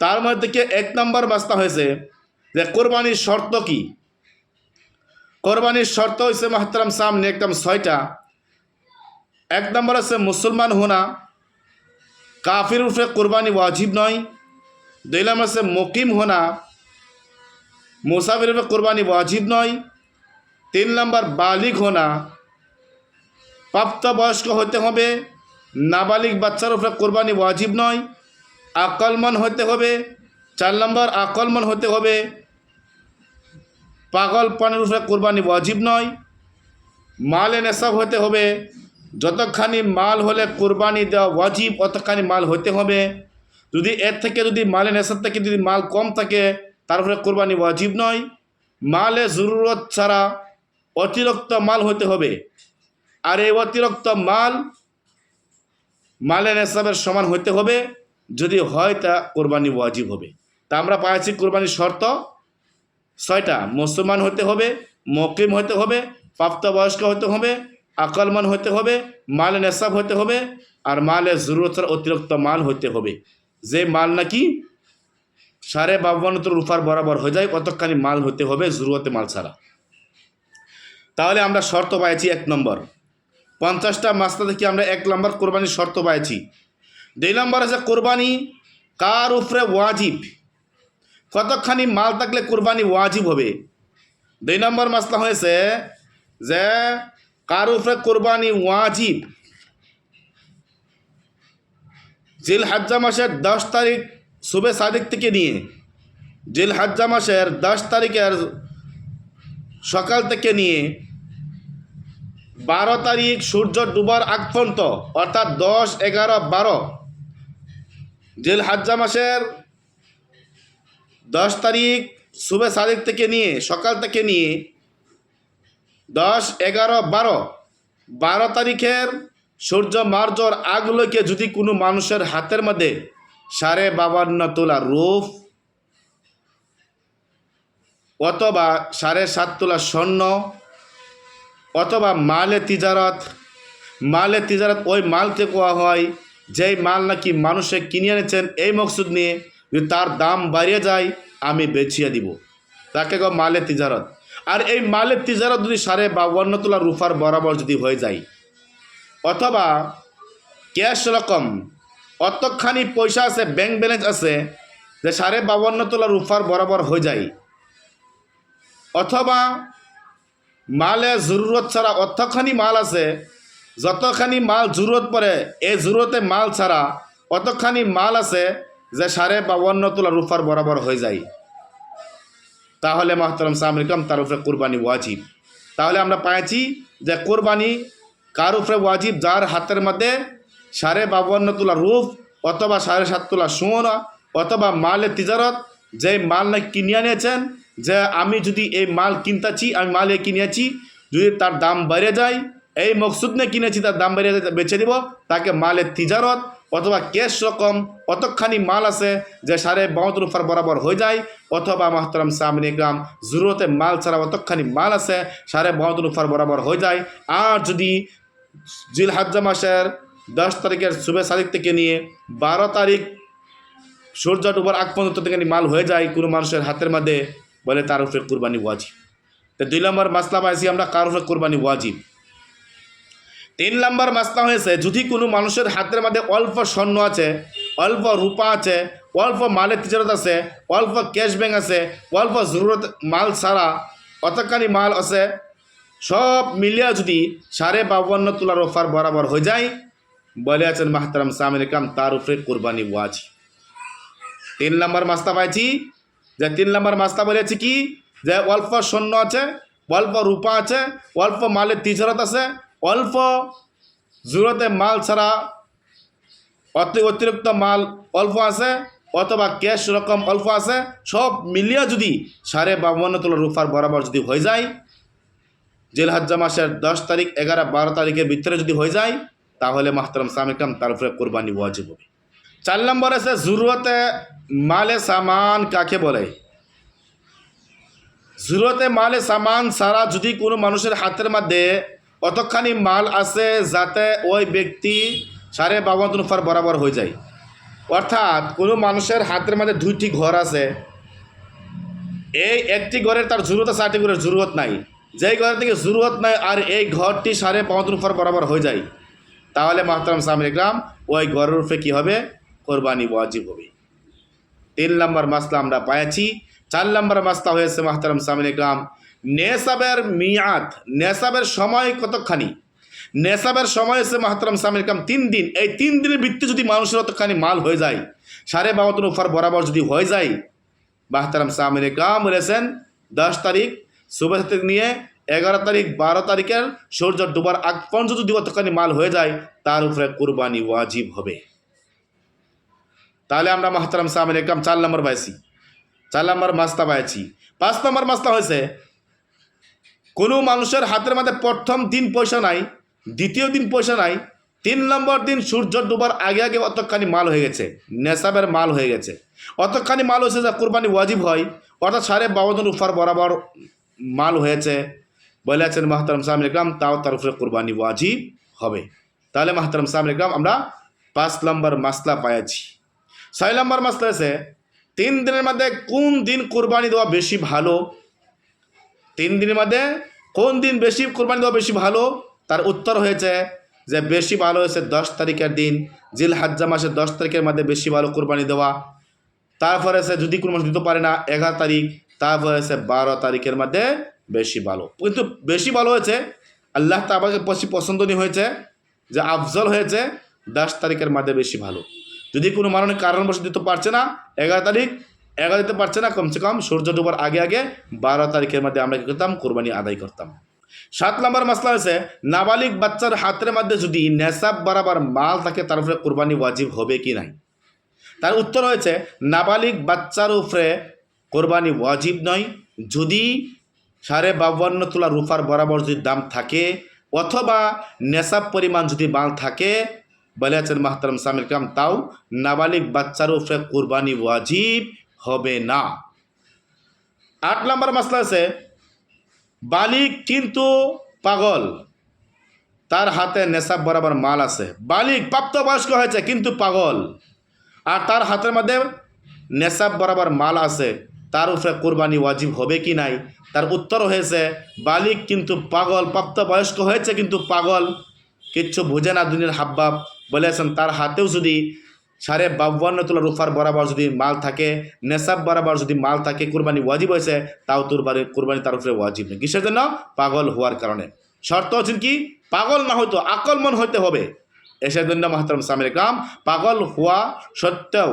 তার মধ্যে থেকে এক নম্বর বাস্তা হয়েছে যে কোরবানির শর্ত কি? কোরবানির শর্ত হয়েছে মাহতারাম সামনে একদম ছয়টা। এক নম্বর আছে মুসলমান হোনা, কাফির উপরে কোরবানি ওয়াজিব নয়। দুই নম্বর আছে মকিম হোনা, মুসাফির কোরবানি ওয়াজিব নয়। তিন নম্বর বালিক হোনা, প্রাপ্তবয়স্ক হতে হবে নাবালিক বাচ্চার উপরে কোরবানি ওয়াজিব নয়। আকলমন হতে হবে। চার নম্বর, আকলমন হতে হবে। পাগল পানের উপরে কোরবানি ওয়াজিব নয়। মালে নেশাব হতে হবে। যতখানি মাল হলে কোরবানি দেওয়া ওয়াজিব, অতখানি মাল হতে হবে। যদি এর থেকে যদি মালে নেশার থেকে যদি মাল কম থাকে, তার উপরে কোরবানি ওয়াজিব নয়। মালে জরুরত ছাড়া অতিরিক্ত মাল হতে হবে। আর এই অতিরিক্ত মাল মালের নেশাবের সমান হতে হবে। যদি হয় তা কোরবানি ওয়াজিব হবে। তা আমরা পাইছি কোরবানির শর্ত ছয়টা, মুসলমান হতে হবে, মকিম হতে হবে, প্রাপ্তবয়স্ক হতে হবে, আকলমান হতে হবে মালে নেশাব হতে হবে, আর মালে জরুরতের অতিরিক্ত মাল হতে হবে। যে মাল নাকি সাড়ে বাবনতর রুফার বরাবর হয়ে যায়, কতখানি মাল হতে হবে জরুরতে মাল ছাড়া। তাহলে আমরা শর্ত পাইছি এক নম্বর। পঞ্চাশটা মাস্তা থেকে আমরা এক নম্বর কোরবানির শর্ত পাইছি। দুই নম্বর আছে কোরবানি কার উপরে ওয়াজিব? কতখানি মাল থাকলে কোরবানি ওয়াজিব হবে? দুই নম্বর মাসলা হয়েছে যে কার উপরে কোরবানি ওয়াজিব? জিল হাজ্জা মাসের দশ তারিখ শুভে সাদিক থেকে নিয়ে জিল হাজ্জা মাসের দশ তারিখের সকাল থেকে নিয়ে বারো তারিখ সূর্য ডুবার আগ পর্যন্ত, অর্থাৎ দশ, এগারো, বারো জিল হাজ্জা মাসের দশ তারিখ শুভে সাদিক থেকে নিয়ে, সকাল থেকে নিয়ে দশ, এগারো, বারো। বারো তারিখের সূর্য মার্জর আগলোকে যদি কোনো মানুষের হাতের মধ্যে সাড়ে বাবান্ন তোলা রূপ অথবা সাড়ে সাত তোলা স্বর্ণ অথবা মালে তিজারত মালে তিজারত ওই মালকে কোয়া হয় যেই মাল নাকি মানুষে কিনে এনেছেন, এই মকসুদ নিয়ে যদি তার দাম বাড়িয়ে যায়, আমি বেছিয়ে দিব। তাকে গো মালে তিজারত। আর এই মালের তিজারত যদি সাড়ে বাউন্ন তোলা রুফার বরাবর যদি হয়ে যায়, অথবা ক্যাশ রকম, অতখানি পয়সা আছে, ব্যাংক ব্যালেন্স আছে, যে সাড়ে বাউন্ন তোলা রুফার বরাবর হয়ে যায়, অথবা মালে জরুরত ছাড়া অতখানি মাল আছে যতখানি মাল জরুরত পড়ে এই জরুরতে মাল ছাড়া অতখানি মাল আছে যে সাড়ে বাউন্ন তোলা রুফার বরাবর হয়ে যায়। তাহলে মাহতরম সামরিকম তার উপরে কোরবানি ওয়াজিব তাহলে আমরা পাইছি যে কোরবানি কার উপরে ওয়াজিব যার হাতের মধ্যে সাড়ে বাউন্ন তোলা রূপ অথবা সাড়ে সাত তোলা সোনা অথবা মালের তিজারত যে মাল না কিনিয়ে নিয়েছেন, যে আমি যদি এই মাল কিনতেছি, আমি মাল এ কিনেছি যদি তার দাম বেড়ে যায় এই মকসুদ নিয়ে কিনেছি, তার দাম বেড়ে বেচে দিব। তাকে মালের তিজারত, অথবা ক্যাশ রকম, অতখানি মাল আছে যে সাড়ে বাউত্তর রুফার বরাবর হয়ে যায়। অথবা মাহতরম সামনে গ্রাম জরুরতে মাল ছাড়া অতখানি মাল আছে, সাড়ে বাউত্তর রুফার বরাবর হয়ে যায়। আর যদি জিল হাজ্জা মাসের দশ তারিখের শুভে তারিখ থেকে নিয়ে বারো তারিখ সূর্য ডুবার আগ পর্যন্ত থেকে মাল হয়ে যায়, কোনো মানুষের হাতের মধ্যে বলে তার উপরে কোরবানি ওয়াজিব। তো দুই নম্বর মাসলা পাইছি আমরা, কার উপরে কোরবানি ওয়াজিব? তিন নম্বর মাসলা হয়েছে, যদি কোনো মানুষের হাতের মধ্যে অল্প স্বর্ণ আছে, অল্প রূপা আছে, অল্প মালের তিজারত আছে, অল্প ক্যাশ ব্যাঙ্ক আছে, অল্প জরুরত মাল ছাড়া অতখানি মাল আছে, সব মিলিয়ে যদি সাড়ে বাউন্ন তোলার অফার বরাবর হয়ে যায়, বলে আছেন মাহতারাম সামিন কাম তার উপরে কোরবানি ওয়াজি। তিন নম্বর মাস্তা পাইছি, যে তিন নম্বর মাস্তা বলেছি কি, যে অল্প স্বর্ণ আছে, অল্প রূপা আছে, অল্প মালের তিজরত আছে অল্প জুরতে মাল ছাড়া অতি অতিরিক্ত মাল অল্প আছে, অথবা ক্যাশ রকম অল্প আছে, সব মিলিয়ে যদি সাড়ে বাউন্ন তোলা রুফার বরাবর যদি হয়ে যায় জেল হাজ্জা মাসের দশ তারিখ, এগারো, বারো তারিখের ভিতরে যদি হয়ে যায়, তাহলে মাহতারাম সামিকাম তার উপরে কোরবানি ওয়াজিব হবে। চার নম্বর আছে জরুরতে মালে সামান কাকে বলে? জরুরতে মালে সামান ছাড়া যদি কোনো মানুষের হাতের মধ্যে অতখানি মাল আছে যাতে ওই ব্যক্তি সাড়ে বাবন রুফার বরাবর হয়ে যায়? অর্থাৎ কোনো মানুষের হাতের মধ্যে দুইটি ঘর আছে। এই একটি ঘরের তার জরুরত আছে, আরেকটি ঘরের জরুরত নাই। যেই ঘরের থেকে জরুরত নাই আর এই ঘরটি সাড়ে পাঁচজন উপর বরাবর হয়ে যায়, তাহলে মাহতারাম সামির গ্রাম ওই ঘরের উপরে কী হবে? কোরবানি ওয়াজিব হবে। তিন নম্বর মাসলা আমরা পাইছি চার নম্বর মাসলা হয়েছে মাহতারাম সামির গ্রাম নেশাবের মিয়াদ নেশাবের সময় কতখানি? নেশাবের সময় হচ্ছে মাহতারাম সামির গ্রাম তিন দিন। এই তিন দিনের ভিত্তি যদি মানুষের অতখানি মাল হয়ে যায়, সাড়ে বাহাত্তর উপর বরাবর যদি হয়ে যায় বাহতারাম সামির গ্রাম বলেছেন, দশ তারিখ সুবেশ থেকে নিয়ে এগারো তারিখ, বারো তারিখের সূর্য ডুবার আগ পর্যন্ত যদি অতখানি মাল হয়ে যায়, তার উপরে কুরবানি ওয়াজিব হবে। তাহলে আমরা মাহতারাম সামির একরাম চার নম্বর পাইছি, চার নম্বর মাস্তা পাইছি। পাঁচ নম্বর মাস্তা হয়েছে কোনো মানুষের হাতের মধ্যে প্রথম দিন পয়সা নাই, দ্বিতীয় দিন পয়সা নাই, তিন নম্বর দিন সূর্য ডুবার আগে আগে অতখানি মাল হয়ে গেছে, নেশাবের মাল হয়ে গেছে। অতখানি মাল হয়েছে যা কোরবানি ওয়াজিব হয়, অর্থাৎ সাড়ে বাবন উফার বরাবর মাল হয়েছে। বলেছেন মাহতারাম সাহাম ইকরাম, তাও তার উপরে কোরবানি ওয়াজিব হবে। তাহলে মাহতারাম সাহাম ইকরাম, আমরা পাঁচ নম্বর মাসলা পাইছি ছয় নম্বর মাসলা আছে তিন দিনের মধ্যে কোন দিন কোরবানি দেওয়া বেশি ভালো? তিন দিনের মধ্যে কোন দিন বেশি কোরবানি দেওয়া বেশি ভালো? তার উত্তর হয়েছে যে বেশি ভালো হয়েছে দশ তারিখের দিন জিল হাজ্জা মাসের দশ তারিখের মধ্যে বেশি ভালো কোরবানি দেওয়া। তারপরে সে যদি কোনো মানুষ দিতে পারে না, এগারো তারিখ, তারপরে সে বারো তারিখের মধ্যে বেশি ভালো। কিন্তু বেশি ভালো হয়েছে, আল্লাহ তাবাকে পছন্দনীয় হয়েছে যে আফজল হয়েছে, দশ তারিখের মধ্যে বেশি ভালো। যদি কোনো মানুষ কারণবশত দিতে পারছে না, এগারো তারিখ এগারো দিতে পারছে না, কমসে কম সূর্য ডুবার আগে আগে বারো তারিখের মধ্যে আমরা কী করতাম? কোরবানি আদায় করতাম। সাত নম্বর মাসলা হয়েছে, নাবালিক বাচ্চার হাতের মধ্যে যদি নেশাব বরাবর মাল থাকে, তার উপরে কোরবানি ওয়াজিব হবে কি নাই? তার উত্তর হয়েছে, নাবালিক বাচ্চার উপরে কোরবানি ওয়াজিব নয়। যদি সাড়ে বাউান্ন তোলা রুফার বরাবর যদি দাম থাকে, অথবা নেশাব পরিমাণ যদি মাল থাকে বলেছেন মাহতারাম সামিল কাম তাও নাবালিক বাচ্চার উপরে কোরবানি ওয়াজিব হবে না। আট নম্বর মাসলা আছে, বালিক কিন্তু পাগল। তার হাতে নেশাব বরাবর মাল আছে। বালিক প্রাপ্তবয়স্ক হয়েছে, কিন্তু পাগল। আর তার হাতের মধ্যে নেশাব বরাবর মাল আছে। তার উপরে কোরবানি ওয়াজিব হবে কি নাই? তার উত্তর হয়েছে, বালিক কিন্তু পাগল, প্রাপ্তবয়স্ক হয়েছে, কিন্তু পাগল। কিচ্ছু বোঝে না দুনিয়ার হাবভাব বলেছেন, তার হাতেও যদি সাড়ে বাউান্ন তোলা রুফার বরাবর যদি মাল থাকে, নেশাব বরাবর যদি মাল থাকে, কোরবানি ওয়াজিব হয়েছে, তাও তোর বাড়ি কোরবানি তার উপরে ওয়াজিব নেই। কিসের জন্য? পাগল হওয়ার কারণে। শর্ত হচ্ছেন কি? পাগল না হয়তো আকল মন হইতে হবে। এসের জন্য মাহতারাম সামির কাম পাগল হওয়া সত্ত্বেও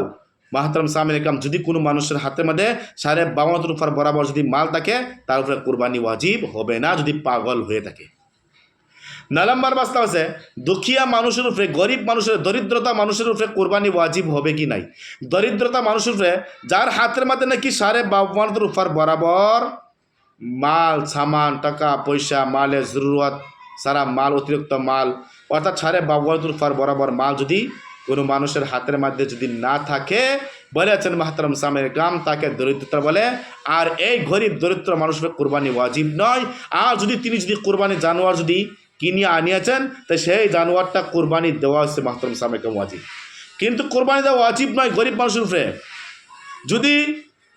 মাহতারাম সামির কাম যদি কোনো মানুষের হাতের মধ্যে সাড়ে বাউন্ন রুফার বরাবর যদি মাল থাকে, তার উপরে কোরবানি ওয়াজিব হবে না, যদি পাগল হয়ে থাকে। নালাম্বার বাস্তা আছে, দুঃখিয়া মানুষের উপরে, গরিব মানুষের, দরিদ্রতা মানুষের উপরে কোরবানি ওয়াজিব হবে কি নাই? দরিদ্রতা মানুষের উপরে, যার হাতের মধ্যে নাকি সারে বাউন্ন রুফার বরাবর মাল, সামান, টাকা, পয়সা মালের জরুরত, সারা মাল, অতিরিক্ত মাল, অর্থাৎ সারে বাউন্ন রুফার বরাবর মাল যদি কোনো মানুষের হাতের মধ্যে যদি না থাকে বলেছেন মাহতারাম সামের গ্রাম, তাকে দরিদ্রতা বলে, আর এই গরিব দরিদ্র মানুষের কোরবানি ওয়াজিব নয়। আর যদি তিনি যদি কোরবানি জানোয়ার যদি কিনিয়ে আনিয়াছেন তো সেই জানোয়ারটা কোরবানি দেওয়া হচ্ছে মাহতরম সামেকে ওয়াজিব কিন্তু কোরবানি দেওয়া ওয়াজিব নয়, গরিব মানুষের উপরে। যদি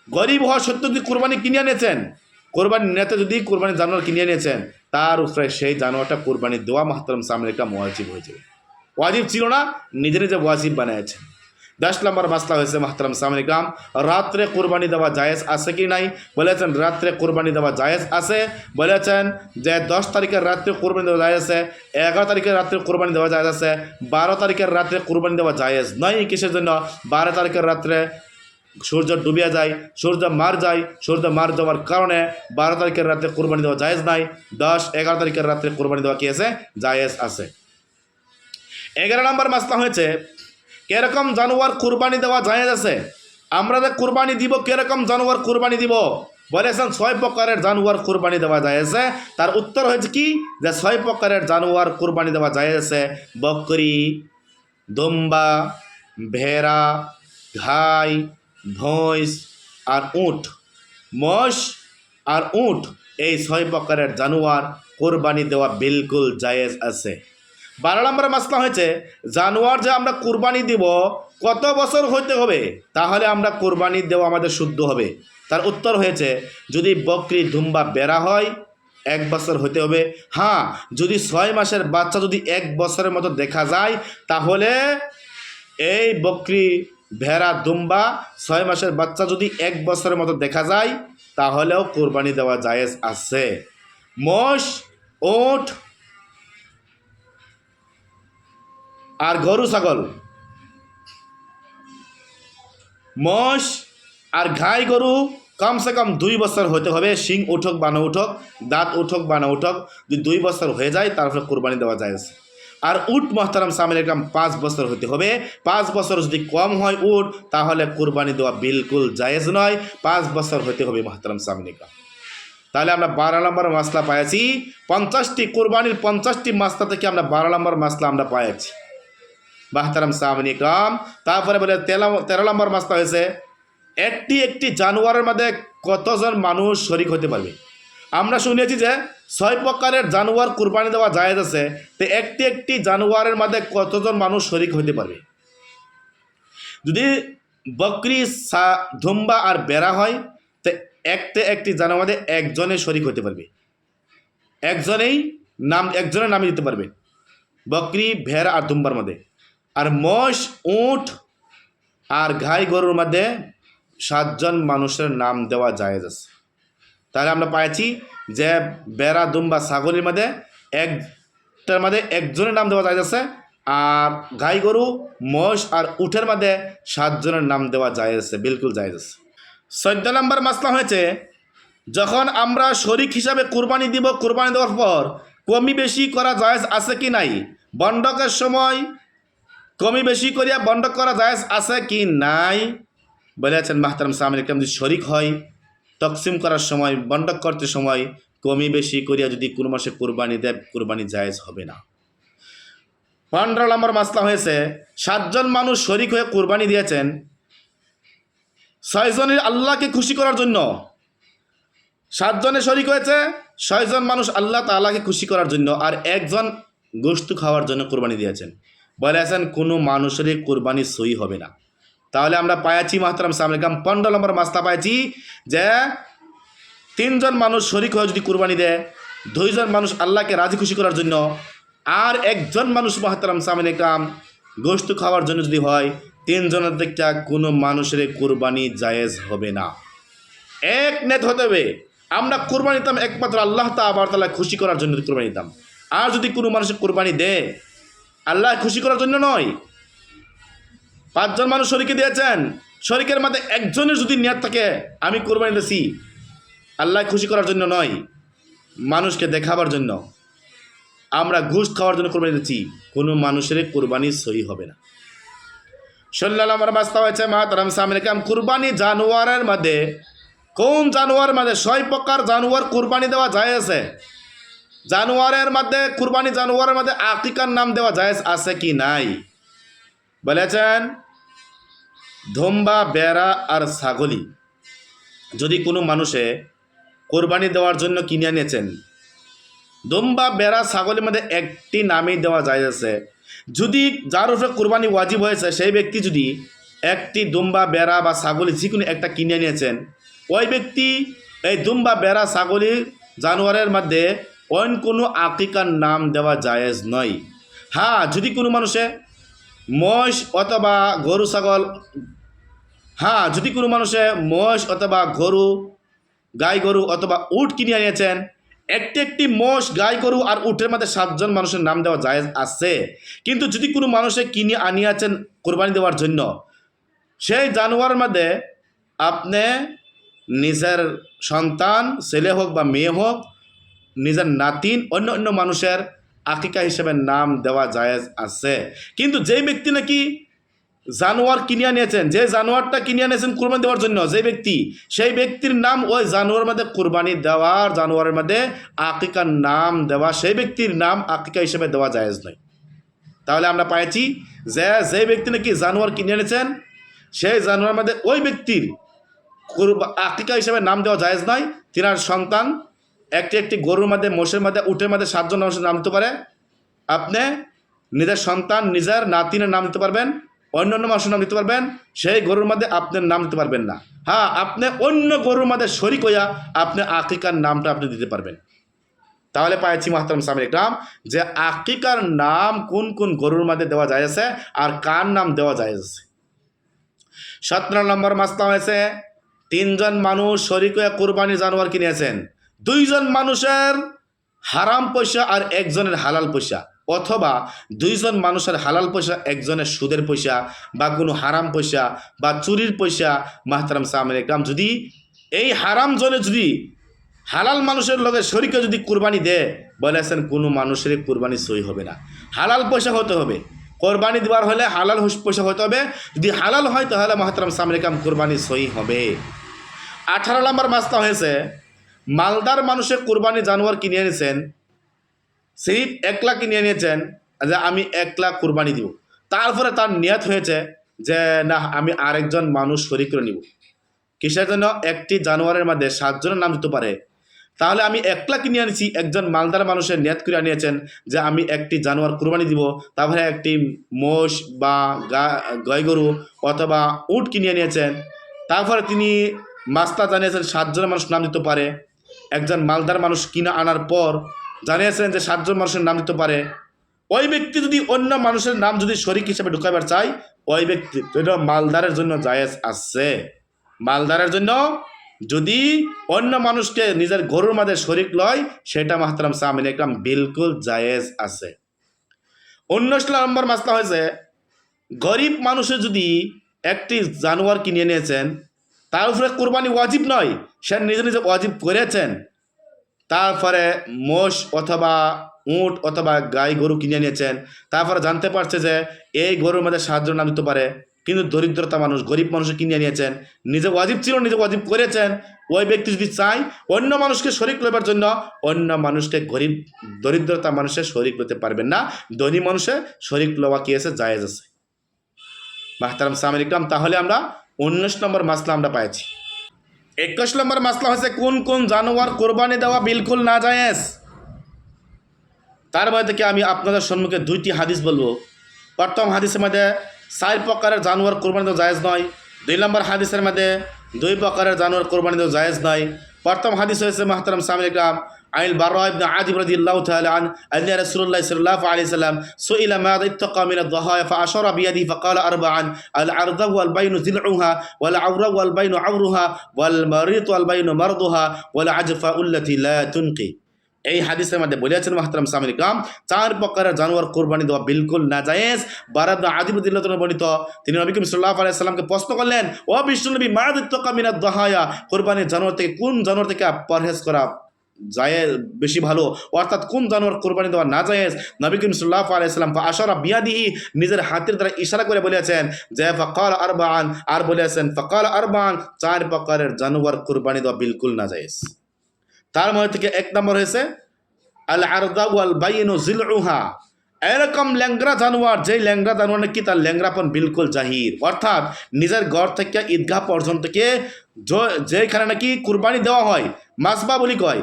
গরিব হওয়া সত্ত্বেও যদি কোরবানি কিনে এনেছেন কোরবানি নেতে যদি কোরবানি জানোয়ার কিনে এনেছেন তার উপরে সেই জানোয়ারটা কোরবানি দেওয়া মাহতরম সামনে একটা ওয়াজিব হয়েছে ওয়াজিব ছিল না, নিজে নিজে ওয়াজিব বানিয়েছেন। দশ নম্বর মাসলা হয়েছে, মাহতারাম সামনে গ্রাম রাত্রে কোরবানি দেওয়া জায়েজ আছে কি নাই? বলেছেন, রাত্রে কোরবানি দেওয়া জায়েজ আছে। বলেছেন যে, দশ তারিখের রাত্রে কোরবানি দেওয়া জায়েজ আছে, এগারো তারিখের রাত্রে কোরবানি দেওয়া জায়েজ আছে, বারো তারিখের রাত্রে কোরবানি দেওয়া জায়েজ নয়। কিসের জন্য? বারো তারিখের রাত্রে সূর্য ডুবিয়া যায়, সূর্য মার যায়, সূর্য মার যাওয়ার কারণে বারো তারিখের রাত্রে কোরবানি দেওয়া জায়েজ নাই, দশ, এগারো তারিখের রাত্রে কোরবানি দেওয়া কি আছে? জায়েজ আছে। এগারো নম্বর মাসলা হয়েছে কীরকম জানোয়ার কোরবানি দেওয়া জায়েজ আছে? আমরা যে কোরবানি দিব, কীরকম জানোয়ার কোরবানি দিব? বলেছেন ছয় প্রকারের জানোয়ার কোরবানি দেওয়া যায় আছে। তার উত্তর হয়েছে কি? যে ছয় প্রকারের জানোয়ার কোরবানি দেওয়া যায় আছে। বকরি, দম্বা, ভেড়া, ঘাই, ভৈঁস আর উট। মোষ আর উট, এই ছয় প্রকারের জানোয়ার কোরবানি দেওয়া বিলকুল জায়েজ আছে। বারো নম্বরে মাসলা হয়েছে, জানোয়ার যে আমরা কোরবানি দিব, কত বছর হইতে হবে? তাহলে আমরা কোরবানি দেওয়া আমাদের শুদ্ধ হবে। তার উত্তর হয়েছে, যদি বকরি ধুম্বা বেড়া হয়, এক বছর হতে হবে। হ্যাঁ যদি ছয় মাসের বাচ্চা যদি এক বছরের মতো দেখা যায়, তাহলে এই বকরি ভেড়া দুম্বা ছয় মাসের বাচ্চা যদি এক বছরের মতো দেখা যায়, তাহলেও কোরবানি দেওয়া জায়েজ আছে। মোষ, ওট আর গরু, ছাগল? মোষ আর ঘাই গরু কমসে কম দুই বছর হতে হবে, শিং উঠক বা না উঠক, দাঁত উঠক বা না উঠক, যদি দুই বছর হয়ে যায় তারপরে কোরবানি দেওয়া যায়। আর উট মহতারাম সামিল একরাম পাঁচ বছর হতে হবে, পাঁচ বছর যদি কম হয় উট, তাহলে কোরবানি দেওয়া বিলকুল জায়েজ নয়, পাঁচ বছর হতে হবে মহতারাম সামিল একরাম। তাহলে আমরা বারো নম্বর মাসলা পাইছি পঞ্চাশটি কোরবানির পঞ্চাশটি মাসলা থেকে আমরা বারো নম্বর মাসলা আমরা পাইছি বাহতারাম সামিনী কাম। তারপরে বলে তেরো নম্বর মাসলা হয়েছে, একটি একটি জানোয়ারের মধ্যে কতজন মানুষ শরিক হতে পারবে? আমরা শুনেছি যে, ছয় প্রকারের জানোয়ার কুরবানি দেওয়া জায়েজ আছে, তো একটি একটি জানোয়ারের মধ্যে কতজন মানুষ শরিক হতে পারবে? যদি বকরি, সা ধুম্বা আর বেড়া হয়, তো একটা একটি জানোয়ার একজনে শরিক হতে পারবে। একজনেই নাম একজনের নামে দিতে পারবে। বকরি, ভেড়া আর ধুম্বার মধ্যে। আর মোষ উট আর ঘাই গরুর মধ্যে সাতজন মানুষের নাম দেওয়া জায়েজ আছে। তাহলে আমরা পাইছি যে বেড়া, দুম্বা, ছাগলের মধ্যে একটার মধ্যে একজনের নাম দেওয়া জায়েজ আছে আর গাই গরু মোষ আর উঠের মধ্যে সাতজনের নাম দেওয়া জায়েজ আছে, বিলকুল জায়েজ আছে। চোদ্দ নম্বর মাসলা হয়েছে, যখন আমরা শরিক হিসাবে কুরবানি দিব, কুরবানি দেওয়ার পর কমি বেশি করা জায়েজ আছে কি নাই? বন্ডকের সময় কমি বেশি করিয়া বন্ডক করা জায়েজ আছে কি নাই? বলেছেন মাহতারাম সামিল ইকরাম যদি শরিক হয়, তকসিম করার সময় বন্ডক করতে সময়, কমি বেশি করিয়া যদি কোনো মাসে কোরবানি দেয়, কোরবানি জায়েজ হবে না। পনেরো নম্বর মাসলা হয়েছে, সাতজন মানুষ শরিক হয়ে কোরবানি দিয়েছেন, ছয়জনের আল্লাহকে খুশি করার জন্য। সাতজনে শরিক হয়েছে, ছয়জন মানুষ আল্লাহ তাআলাকে খুশি করার জন্য, আর একজন গোস্তু খাওয়ার জন্য কোরবানি দিয়েছেন। বলেছেন, কোনো মানুষেরই কোরবানি সই হবে না। তাহলে আমরা পায়াছি মাহতারাম সামলাম পনেরো নম্বর মাস্তা পাইছি যে তিনজন মানুষ শরিক হয়ে যদি কোরবানি দেয়, দুইজন মানুষ আল্লাহকে রাজি খুশি করার জন্য, আর একজন মানুষ মাহতারাম সামিন কাম গোস্তু খাওয়ার জন্য যদি হয়, তিনজনের দিকটা কোনো মানুষের কোরবানি জায়েজ হবে না। এক নেত হতে হবে। আমরা কোরবানি দিতাম একমাত্র আল্লাহ তা আবার তালা খুশি করার জন্য কোরবানি দিতাম। আর যদি কোনো মানুষের কোরবানি দেয় আল্লাহ খুশি করার জন্য নয়। পাঁচজন মানুষ শরিকে দিয়েছেন। শরিকের মধ্যে একজনের যদি নিয়াত থাকে, আমি কোরবানি দিয়েছি আল্লাহ খুশি করার জন্য নয়, মানুষকে দেখাবার জন্য। আমরা ঘুষ খাওয়ার জন্য কোরবানি দিচ্ছি। কোনো মানুষের কোরবানি সহি হবে না। সল্লাল আমার বাস্তা হয়েছে মা তারাম সামিল কাম, কুরবানি জানোয়ারের মধ্যে, কোন জানোয়ার মধ্যে ছয় প্রকার জানোয়ার কোরবানি দেওয়া যায় আছে? জানোয়ারের মধ্যে, কুরবানি জানোয়ারের মধ্যে আকিকার নাম দেওয়া জায়েজ আছে কি নাই? বলেছেন, ধম্বা, বেড়া আর ছাগলি যদি কোনো মানুষে কোরবানি দেওয়ার জন্য কিনে আনিয়েছেন দম্বা বেড়া, ছাগলের মধ্যে একটি নামেই দেওয়া যায় আছে। যদি যার উপরে কোরবানি ওয়াজিব হয়েছে, সেই ব্যক্তি যদি একটি দুম্বা বেড়া বা ছাগলি যে কোনো একটা কিনে নিয়েছেন ওই ব্যক্তি এই দুম্বা বেড়া, ছাগলি জানোয়ারের মধ্যে অন্য কোনো আকিকার নাম দেওয়া জায়েজ নয়। হ্যাঁ যদি কোনো মানুষে মহিষ অথবা গরু, ছাগল হ্যাঁ যদি কোনো মানুষে মহিষ অথবা গরু, গাই গরু অথবা উট কিনে আনিয়েছেন, একটি একটি মোষ গাই গরু আর উটের মধ্যে সাতজন মানুষের নাম দেওয়া জায়েজ আছে। কিন্তু যদি কোনো মানুষে কিনে আনিয়েছেন কোরবানি দেওয়ার জন্য, সেই জানোয়ারের মধ্যে আপনি নিজের সন্তান, ছেলে হোক বা মেয়ে হোক নিজের নাতিন অন্য অন্য মানুষের আকিকা হিসেবে নাম দেওয়া জায়েজ আছে। কিন্তু যেই ব্যক্তি নাকি জানোয়ার কিনে আনিয়েছেন যে জানোয়ারটা কিনে আনিয়েছেন কোরবানি দেওয়ার জন্য যে ব্যক্তি, সেই ব্যক্তির নাম ওই জানোয়ার মধ্যে কুরবানি দেওয়ার, জানোয়ারের মধ্যে আকিকার নাম দেওয়া, সেই ব্যক্তির নাম আকিকা হিসেবে দেওয়া জায়েজ নয়। তাহলে আমরা পাইছি যে যে ব্যক্তি নাকি জানোয়ার কিনে এনেছেন সেই জানোয়ার মধ্যে ওই ব্যক্তির আকিকা হিসেবে নাম দেওয়া জায়েজ নয়। তিনার সন্তান একটি একটি গরুর মধ্যে, মোষের মধ্যে, উটের মধ্যে সাতজন মানুষের নাম দিতে পারে। আপনি নিজের সন্তান, নিজের নাতিনের নাম দিতে পারবেন অন্য অন্য মানুষের নাম দিতে পারবেন, সেই গরুর মধ্যে আপনার নাম দিতে পারবেন না। হ্যাঁ আপনি অন্য গরুর মধ্যে শরিক হইয়া আপনি আকিকার নামটা আপনি দিতে পারবেন। তাহলে পাইছি মাহতারাম সামির ইকরাম যে আকিকার নাম কোন কোন গরুর মধ্যে দেওয়া যায় আছে আর কার নাম দেওয়া যায় আছে। সতেরো নম্বর মাসলা হয়েছে, তিনজন মানুষ শরিক হয়ে কোরবানি জানোয়ার কিনেছেন। দুইজন মানুষের হারাম পয়সা আর একজনের হালাল পয়সা, অথবা দুইজন মানুষের হালাল পয়সা একজনের সুদের পয়সা, বা কোনো হারাম পয়সা, বা চুরির পয়সা, মাহতারাম সামির ইকরাম যদি এই হারাম জনে যদি হালাল মানুষের লগে শরীকে যদি কুরবানি দেয় বলেছেন কোনো মানুষের কুরবানি সই হবে না। হালাল পয়সা হতে হবে। কোরবানি দেওয়ার হলে হালাল পয়সা হতে হবে। যদি হালাল হয় তাহলে মহাতারাম সামরিকাম কোরবানি সই হবে। আঠারো নম্বর মাসটা হয়েছে মালদার মানুষে কোরবানি জানোয়ার কিনে এনেছেন, সিরিফ এক লাখ কিনে এনেছেন, যে আমি এক লাখ কোরবানি দিব। তারপরে তার নিয়ত হয়েছে যে, না, আমি আরেকজন মানুষ শরিক করে নিব। কিসের জন্য? একটি জানোয়ারের মধ্যে সাতজনের নাম দিতে পারে। তাহলে আমি একলা কিনে আনিছি, একজন মালদার মানুষের নেত করে আনিয়েছেন যে, আমি একটি জানোয়ার কুরবানি দিব। তারপরে একটি মোষ বা গা- গাই গরু অথবা উট কিনে নিয়েছেন তারপরে তিনি মাস্তা জানিয়েছেন, সাতজনের মানুষ নাম দিতে পারে। একজন মালদার মানুষ কিনে আনার পর জানিয়েছেন যে সাতজন মানুষের নাম দিতে পারে। ওই ব্যক্তি যদি অন্য মানুষের নাম যদি শরিক হিসেবে ঢুকাবার চায়, ওই ব্যক্তি মালদারের জন্য জায়েজ আছে। মালদারের জন্য যদি অন্য মানুষকে নিজের গরুর মাঝে শরিক লয়, সেটা মাহতারাম সামিন একরাম বিলকুল জায়েজ আছে। উনিশ নম্বর মাসলা হয়েছে, গরিব মানুষের যদি একটি জানোয়ার কিনে নিয়েছেন তার উপরে কোরবানি ওয়াজিব নয়। সে নিজে নিজে ওয়াজিব করেছেন। তারপরে মোষ অথবা উট অথবা গাই গরু কিনে নিয়েছেন। তারপরে জানতে পারছে যে এই গরুর মধ্যে সাহায্য নাম দিতে পারে। কিন্তু দরিদ্রতা মানুষ, গরিব মানুষ কিনে নিয়েছেন। নিজে ওয়াজিব ছিল, নিজে ওয়াজিব করেছেন। ওই ব্যক্তি যদি চায়, অন্য মানুষকে শরিক লেবার জন্য অন্য মানুষকে গরিব, দরিদ্রতা মানুষের শরিক লতে পারবেন না। ধনী মানুষে শরিক লওয়া কি আছে? জায়েজ আছে। মাহতারাম সামির ইকরাম, তাহলে আমরা উনিশ নম্বর মাসলা আমরা পাইছি। একুশ নম্বর মাসলা হচ্ছে কোন কোন জানোয়ার কোরবানি দেওয়া বিলকুল না জায়েজ। তার মধ্যে আমি আপনাদের সম্মুখে দুইটি হাদিস বলব। প্রথম হাদিসের মধ্যে চার প্রকারের জানোয়ার কোরবানি দেওয়া জায়েজ নয়। দুই নম্বর হাদিসের মধ্যে দুই প্রকারের জানোয়ার কোরবানি দেওয়া জায়েজ নয়। প্রথম হাদিস হয়েছে মাহতারাম সামিল ইকরাম। عن البراء بن عازب رضي الله تعالى عنه أن رسول الله صلى الله عليه وسلم سئل ماذا اتقى من الضحايا فأشار بيده فقال أربعا العرض والبين زلعها والعور والبين عورها والمريض والبين مرضها والعجفاء التي لا تنقي এই হাদিসের মধ্যে বলেছেন মাহতারাম সামিল ইকরাম চার প্রকারের জানোয়ার কোরবানি দেওয়া বিলকুল না জায়েজ বারাদ আজিবুদ্দিল্লাহ বর্ণিত তিনি নবী করিম সাল্লাহ আলাইসাল্লামকে প্রশ্ন করলেন ও বিষ্ণুনবী মায়াদিত্য কামিনা দহায়া কোরবানির জানোয়ার থেকে কোন জানোয়ার থেকে পরহেজ করা জায়েজ, বেশি ভালো। অর্থাৎ কোন জানোয়ার কোরবানি দেওয়া না জায়েজ, নবী করিম সাল্লাহ আলাইসাল্লাম আশরা বিয়াদিহি নিজের হাতের দ্বারা ইশারা করে বলেছেন যে, ফকাল আরবান আর বলেছেন, ফকাল আরবান চার প্রকারের জানোয়ার কোরবানি দেওয়া বিলকুল না জায়েজ। তার মধ্যে থেকে এক নম্বর হয়েছে, আল আরদা ওয়াল বাইনু জিলউহা এরকম ল্যাংরা জানোয়ার, যেই ল্যাংরা জানোয়ার নাকি তার ল্যাংরাপন বিলকুল জাহির। অর্থাৎ নিজের ঘর থেকে ঈদগাহ পর্যন্তকে যেখানে নাকি কুরবানি দেওয়া হয়, মাসবা বলি কয়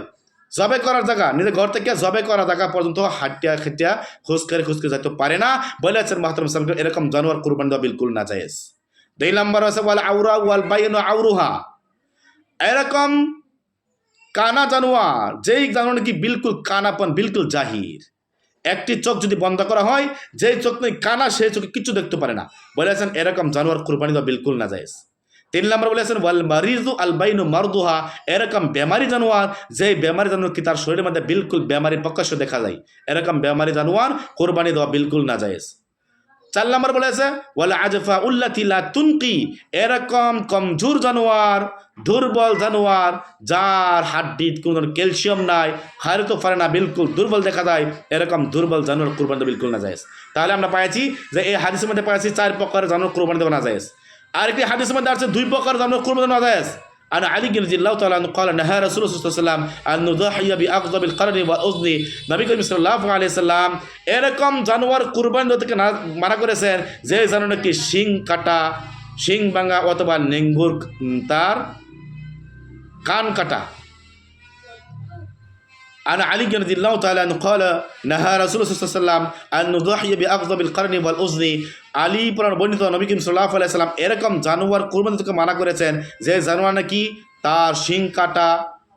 জবে করার জায়গা, নিজের ঘর থেকে জবে করার জায়গা পর্যন্ত হাটিয়া খেটিয়া খুসকারে খুসকে যাইতে পারে না। বলেছেন মাহতরম সালাম এরকম জানোয়ার কুরবানি দেওয়া বিলকুল না জায়েজ। দুই নম্বর আছে, ওয়াল আউরা ওয়াল বাইনু আউরুহা। এরকম কানা জানোয়ার, যেই জানোয়ার নাকি বিলকুল কানাপন, বিলকুল জাহির। একটি চোখ যদি বন্ধ করা হয়, যেই চোখ নেই কানা, সেই চোখে কিছু দেখতে পারে না। বলেছেন এরকম জানোয়ার কুরবানি দেওয়া বিলকুল না যায় তিন নম্বর বলেছেন, ওয়াল মারিজু আল বাইনু মারদুহা। এরকম বেমারি জানোয়ার, যেই বেমারি জানোয়ার কি তার শরীরের মধ্যে বিলকুল বেমারি প্রকাশ্য দেখা যায়? এরকম বেমারি জানোয়ার কোরবানি দেওয়া বিলকুল না যায়। চার নম্বর বলেছে, ওয়ালা আজফা উল্লাতি লা তুনকি। এরকম কমজোর জানোয়ার, দুর্বল জানোয়ার, যার হাড্ডিত কোনো ক্যালসিয়াম নাই হারে তো পারে না, বিলকুল দুর্বল দেখা যায়, এরকম দুর্বল জানোয়ার কোরবানি বিলকুল না যায়। তাহলে আমরা পাইছি যে এই হাদিসের মধ্যে পাইছি চার প্রকারের জানোয়ার কোরবানি দেওয়া না যায়। আর একটি হাদিসের মধ্যে আছে দুই প্রকার জানোয়ার কোরবানি দেওয়া না যায় عن علي رضي الله تعالى عنه قال نهى رسول الله صلى الله عليه وسلم أن نضحي بأغضب القرن والأذن নবী করিম সাল্লাল্লাহু আলাইহি সাল্লাম এরকম জানোয়ার কুরবানি দেওয়া থেকে না- মানা করেছেন যে জানো নাকি শিং কাটা শিং ভাঙা অথবা নেঙ্গুর উম, তার কান কাটা عن علي رضي الله تعالى عنه قال نهى رسول الله صلى الله عليه وسلم أن نضحي بأغضب القرن والأذن আলী পুরাণ বর্ণিত নবী কিম সাল্লাহ আলাইসাল্লাম এরকম জানোয়ার কোরবানি থেকে মানা করেছেন যে জানোয়ার নাকি তার শিং কাটা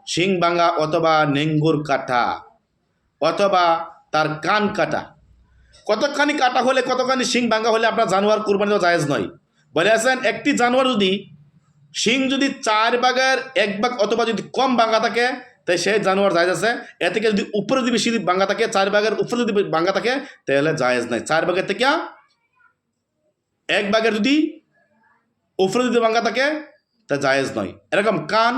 শিং ভাঙা অথবা নেঙ্গুর কাটা অথবা তার কান কাটা কতখানি কাটা হলে কতখানি শিং ভাঙা হলে আপনার জানোয়ার কোরবানি দেওয়া জায়েজ নয় বলে আছেন একটি জানোয়ার যদি শিং যদি চার ভাগের এক ভাগ অথবা যদি কম ভাঙা থাকে তাই সেই জানোয়ার জায়েজ আছে। এ থেকে যদি উপরে যদি বেশি ভাঙা থাকে, চার ভাগের উপরে যদি ভাঙা থাকে, তাহলে জায়েজ নাই। চার ভাগের থেকে এক ভাগের যদি উপরে যদি ভাঙা থাকে, তা জায়েজ নয়। এরকম কান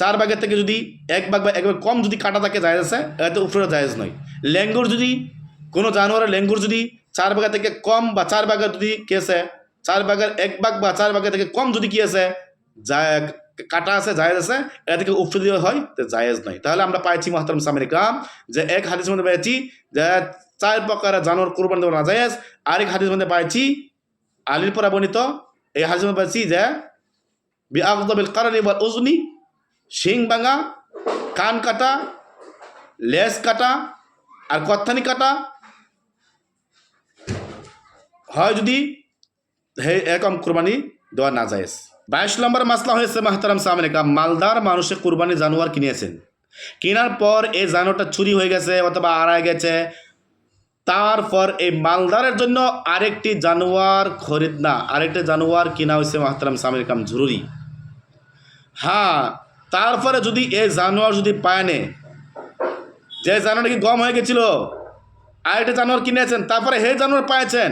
চার ভাগের থেকে যদি এক ভাগ বা এক ভাগ কম যদি কাটা থাকে, জায়েজ আছে এতে উপরে জায়েজ নয়। লেঙ্গুর যদি কোনো জানোয়ারের লেঙ্গুর যদি চার ভাগের থেকে কম বা চার ভাগের যদি কি আছে, চার ভাগের এক ভাগ বা চার ভাগের থেকে কম যদি কি আছে যা কাটা আছে, জায়েজ আছে এ থেকে উপরে হয়, তো জায়েজ নয়। তাহলে আমরা পাইছি মহতরম সামেরিকাম যে এক হাদিসের মধ্যে পেয়েছি যে চার প্রকারের জানোয়ার কোরবানি দেওয়া না জায়েজ, আরেক হাদিসের মধ্যে পাইছি আলীর পরা বর্ণিত, এই হাদিসের মধ্যে পাইছি যে বিআগদাবিল কারণি বা উজনি, শিং ভাঙা, কান কাটা, লেজ কাটা, আর কত্থানি কাটা। হয় যদি হে এরকম কোরবানি দেওয়া না যায় বাইশ নম্বর মাসলা হয়েছে মাহতারাম সামনেকা মালদার মানুষে কোরবানি জানোয়ার কিনেছেন। কেনার পর এই জানোয়ারটা চুরি হয়ে গেছে অথবা আড়াই গেছে। তারপর এই মালদারের জন্য আরেকটি জানোয়ার খরিদ না, আরেকটি জানোয়ার কিনা হয়েছে মাহতারাম সামরিকাম জরুরি। হ্যাঁ তারপরে যদি এই জানোয়ার যদি পায় নে, যে জানোয়ারটা কি গম হয়ে গেছিল? আরেকটা জানোয়ার কিনেছেন, তারপরে হে জানোয়ার পাইছেন।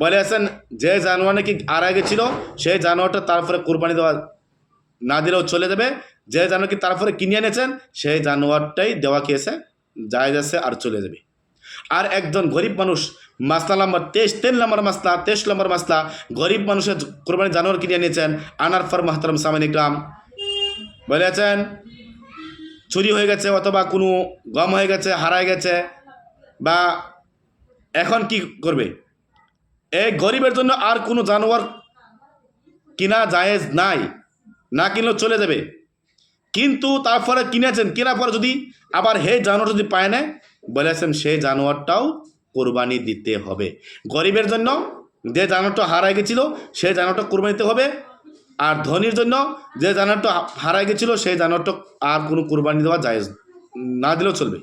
বলে আছেন যে জানোয়ার নাকি আড়াই গেছিল সেই জানোয়ারটা তারপরে কোরবানি দেওয়া না দিলেও চলে যাবে। যে জানোয়ার কি তারপরে কিনে এনেছেন, সেই জানোয়ারটাই দেওয়া খেয়েছে যায় যাচ্ছে আর চলে যাবে। আর একজন গরিব মানুষ, মাসলা নম্বর তেইশ, তিন নম্বর মাসলা, তেইশ নম্বর মাসলা, গরিব মানুষের কোরবানি জানোয়ার কিনে এনেছেন আনার ফর মাহতারাম সামানি গ্রাম বলেছেন চুরি হয়ে গেছে অথবা কোনো গম হয়ে গেছে হারায় গেছে, বা এখন কি করবে? এই গরিবের জন্য আর কোনো জানোয়ার কিনা জায়েজ নাই, না কিনলেও চলে যাবে। কিন্তু তারপরে কিনেছেন, কেনার পরে যদি আবার হে জানোয়ার যদি পায় না বলেছেন সেই জানোয়ারটাও কোরবানি দিতে হবে। গরিবের জন্য যে জানোয়ারটা হারাই গেছিল সেই জানোয়ারটা কোরবানি দিতে হবে। আর ধনির জন্য যে জানোয়ারটা হারাই গেছিল সেই জানোয়ারটা আর কোনো কোরবানি দেওয়া যায় না দিলেও চলবে।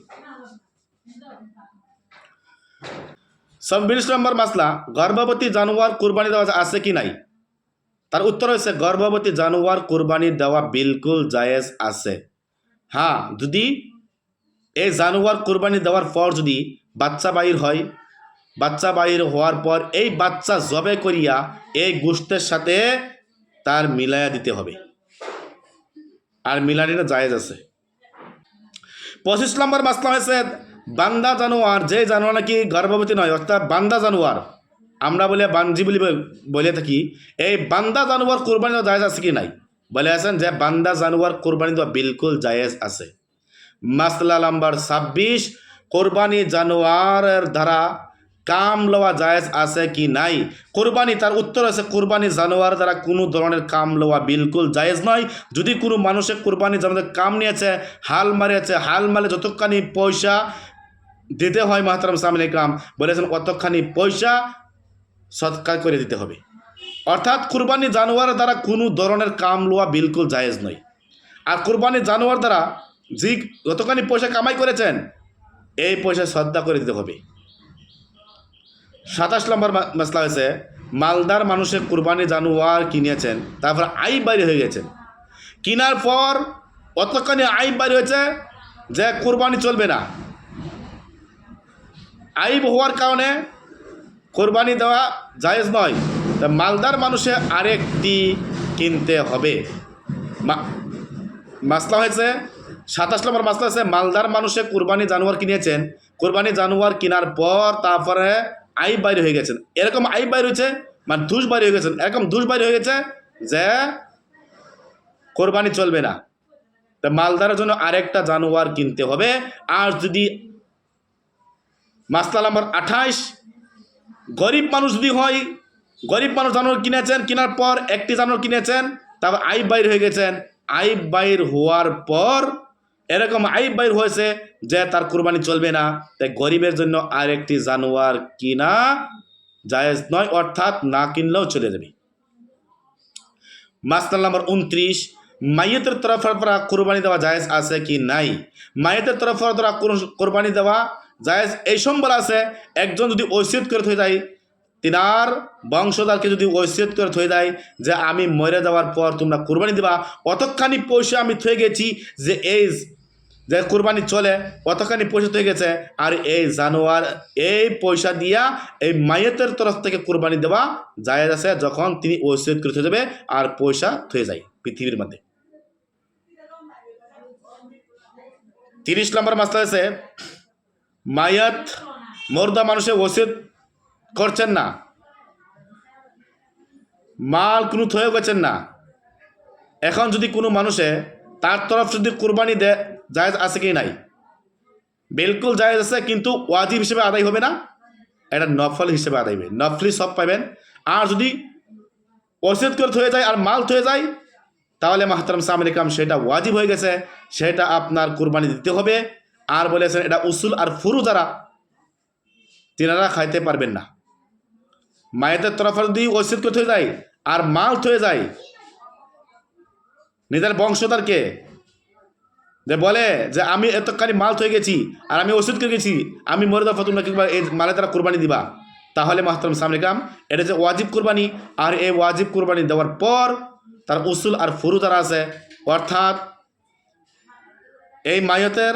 চব্বিশ নম্বর মাসলা গর্ভবতী জানোয়ার কোরবানি দেওয়া আছে কি নাই? তার উত্তর হয়েছে গর্ভবতী জানোয়ার কোরবানি দেওয়া বিলকুল জায়েজ আছে। হ্যাঁ যদি এই জানোয়ার কোরবানি দেওয়ার পর যদি বাচ্চা বাহির হয়, বাচ্চা বাহির হওয়ার পর এই বাচ্চা জবে করিয়া এই গোষ্ঠের সাথে তার মিলাইয়া দিতে হবে। আর মিলানিটা জায়েজ আছে। পঁচিশ নম্বর মাসলা হয়েছে বান্দা জানোয়ার, যে জানোয়ার নাকি গর্ভবতী নয়, অর্থাৎ বান্দা জানোয়ার। আমরা বলে বানজি বলি বলে থাকি, এই বান্দা জানোয়ার কোরবানি দেওয়া জায়েজ আছে কি নাই? বলে আছেন যে বান্দা জানোয়ার কোরবানি দেওয়া বিলকুল জায়েজ আছে। মাসলা নাম্বার ছাব্বিশ, কোরবানি জানোয়ারের দ্বারা কাম লওয়া জায়েজ আছে কি নাই? কোরবানি, তার উত্তর আছে, কোরবানি জানোয়ার দ্বারা কোনো ধরনের কাম লওয়া বিলকুল জায়েজ নয়। যদি কোনো মানুষের কোরবানি জানোয়ার কাম নিয়েছে, হাল মারিয়েছে, হাল মারে যতখানি পয়সা দিতে হয় মাহতারাম সামিন কাম বলেছেন কতখানি পয়সা সৎকার করে দিতে হবে। অর্থাৎ কুরবানি জানোয়ার দ্বারা কোনো ধরনের কাম লওয়া বিলকুল জায়েজ নয়। আর কুরবানি জানোয়ার দ্বারা যে যতখানি পয়সা কামাই করেছেন, এই পয়সা শ্রদ্ধা করে দিতে হবে। সাতাশ নম্বর মশলা হয়েছে, মালদার মানুষের কুরবানি জানোয়ার কিনেছেন, তারপর আই বাইরে হয়ে গেছেন। কেনার পর অতখানি আই বাইরে হয়েছে যে কুরবানি চলবে না। আইব হওয়ার কারণে কোরবানি দেওয়া জায়েজ নয়। তা মালদার মানুষে আরেকটি কিনতে হবে। মাসলা হয়েছে, সাতাশ নম্বর মাসলা হয়েছে, মালদার মানুষে কোরবানি জানোয়ার কিনেছেন। কোরবানি জানোয়ার কেনার পর তারপরে আই বাইরে হয়ে গেছেন। এরকম আই বাইরে হয়েছে মানে দুষ বাইরে হয়ে গেছেন। এরকম দুষ বাইরে হয়ে গেছে যে কোরবানি চলবে না। তা মালদারের জন্য আরেকটা জানোয়ার কিনতে হবে। আর যদি মাসলা নম্বর আঠাইশ। গরিব মানুষ যদি হয়, গরিব মানুষ জানোয়ার কিনেছেন, কেনার পর একটি জানোয়ার কিনেছেন, তারপর আই বাইর হয়ে গেছেন। আই বাইর হওয়ার পর এরকম আইব বাইর হয়েছে যে তার কোরবানি চলবে না। তাই গরিবের জন্য আরেকটি জানোয়ার কিনা জায়েজ নয়, অর্থাৎ না কিনলেও চলে যাবে। মাসলা নম্বর উনত্রিশ, মাইয়েতের তরফের দ্বারা কোরবানি দেওয়া জায়েজ আছে কি নাই? মায়েতের তরফের দ্বারা কোর- কোরবানি দেওয়া জায়েজ এই সম্বল আছে, একজন যদি ঐসিয়ত করে থয়ে যায়, তিনার বংশধরকে যদি ঐসিয়ত করে থয়ে দেয় যে আমি মরে যাওয়ার পর তোমরা কোরবানি দেবা, অতখানি পয়সা আমি থয়ে গেছি যে এই যে কোরবানি চলে, অতখানি পয়সা থয়ে গেছে, আর এই জানোয়ার এই পয়সা দিয়া এই মায়েতের তরফ থেকে কোরবানি দেওয়া জায়েজ আছে যখন তিনি ঐসিয়ত করে যাবে আর পয়সা থয়ে যায় পৃথিবীর মধ্যে। তিরিশ নম্বর মাসলা আছে মায়াত মর্দা মানুষে ওসিয়ত করছেন না। মাল কোনো থয়ে গেছেন না। এখন যদি কোনো মানুষে তার তরফ যদি কোরবানি দে, জায়েজ আছে কি নাই? বিলকুল জায়েজ আছে, কিন্তু ওয়াজিব হিসেবে আদায় হবে না। এটা নফল হিসেবে আদায় হবে। নফলি সব পাবেন আর যদি ওসিয়ত করে থয়ে যায় আর মাল থয়ে যায়, তাহলে মাহতারাম সামরিকাম সেটা ওয়াজিব হয়ে গেছে। সেটা আপনার কোরবানি দিতে হবে। আর বলেছেন, এটা উসুল আর ফুরু যারা তিনারা খাইতে পারবেন না। মায়েদের তরফ ওসিদ করে থয়ে যায় আর মাল থয়ে যায়, নিজের বংশধরকে, যে বলে যে আমি এতখানি মাল থয়ে গেছি আর আমি ওষুধ করে গেছি, আমি মরে দেওয়া তোমরা কিংবা এই মালে তারা কোরবানি দিবা। তাহলে মাহতারাম সামরিকাম এটা যে ওয়াজিব কোরবানি আর এই ওয়াজিব কোরবানি দেওয়ার পর তার উসুল আর ফুরু তারা আছে। অর্থাৎ এই মায়তের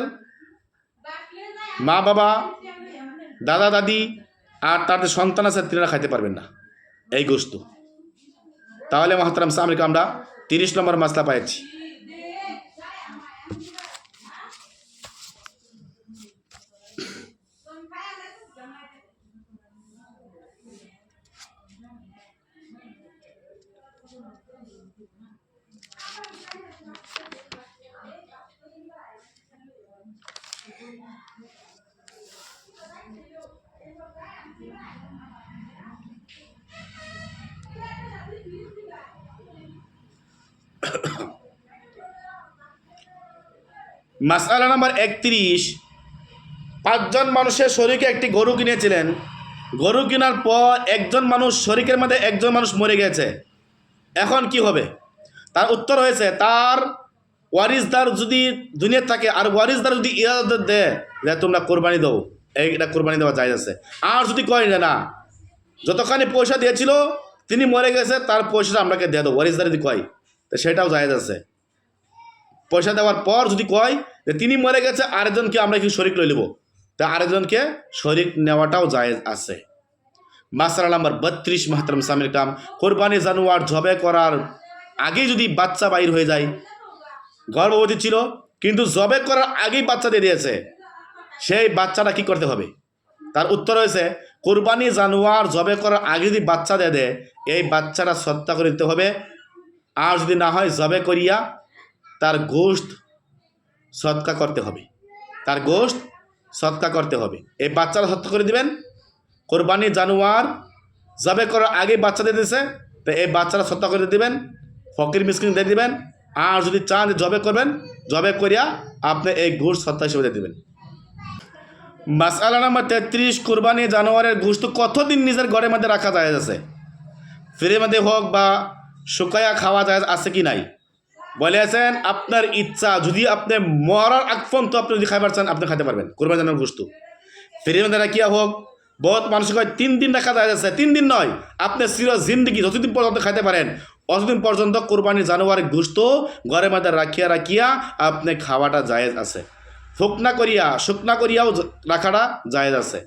মা বাবা, দাদা, দাদি আর তাদের সন্তান আছে, তিনারা খাইতে পারবেন না। এই গোস্ত তাহলে মাহতারাম সামরিক আমরা তিরিশ নম্বর মাসলা পাইছি। মাসালা নাম্বার একত্রিশ। পাঁচজন মানুষের শরীকে একটি গরু কিনেছিলেন। গরু কেনার পর একজন মানুষ শরীকের মধ্যে একজন মানুষ মরে গেছে। এখন কি হবে? তার উত্তর হয়েছে, তার ওয়ারিসদার যদি দুনিয়া থাকে, আর ওয়ারিসদার যদি ইরাদত দেয় যে তোমরা কোরবানি দাও। এইটা কোরবানি দেওয়া যায় আছে। আর যদি কয় না যতখানি পয়সা দিয়েছিল, তিনি মরে গেছে, তার পয়সাটা আপনাকে দিয়ে দেবো ওয়ারিসদার যদি কয়, তো সেটাও জায়েজ আছে। পয়সা দেওয়ার পর যদি কয় যে তিনি মরে গেছে, আরেকজনকে আমরা কি শরিক লই নেব তা আরেকজনকে শরিক নেওয়াটাও জায়েজ আছে। মাসালা নাম্বার বত্রিশ, মাহতারাম সামির কাম, কোরবানি জানোয়ার জবে করার আগেই যদি বাচ্চা বাইর হয়ে যায়, গর্ভবতী ছিল, কিন্তু জবে করার আগেই বাচ্চা দিয়ে দিয়েছে, সেই বাচ্চাটা কি করতে হবে? তার উত্তর হয়েছে, কোরবানি জানোয়ার জবে করার আগে যদি বাচ্চা দিয়ে দেয়, এই বাচ্চাটা সত্তা করে দিতে হবে। আর যদি না হয় জবে করিয়া তার গোশত সৎকা করতে হবে। তার গোশত সৎকা করতে হবে। এই বাচ্চারা সৎকা করে দিবেন। কোরবানি জানোয়ার জবে করার আগে বাচ্চা দিয়ে দিয়েছে তো এই বাচ্চারা সত্তা করে দিবেন, ফকির মিসকিন দিয়ে দিবেন, আর যদি চান জবে করবেন, জবে করিয়া আপনি এই ঘুষ সত্তা হিসেবে দিয়ে দিবেন। মাসালা নাম্বার তেত্রিশ, কোরবানি জানোয়ারের ঘুষ তো কতদিন নিজের ঘরের মধ্যে রাখা যায় আছে? ফ্রির মধ্যে হোক বা শুকায়া খাওয়া যায় আছে কি নাই? বলেছেন আপনার ইচ্ছা, যদি আপনি মরার আগ পর্যন্ত আপনি যদি খাইবার চান, আপনি খাইতে পারবেন। কোরবানি জানার গোস্তু ফ্রির মধ্যে রাখিয়া হোক বহুত মানুষ কয় তিন দিন রাখা যায় যাচ্ছে তিন দিন নয়, আপনি চির জিন্দগি, যতদিন পর্যন্ত খাইতে পারেন, অতদিন পর্যন্ত কোরবানি জানোয়ার গোস্ত ঘরে মধ্যে রাখিয়া রাখিয়া আপনি খাওয়াটা জায়েজ আছে। ফুকনা করিয়া, শুকনা করিয়াও রাখাটা জায়েজ আছে।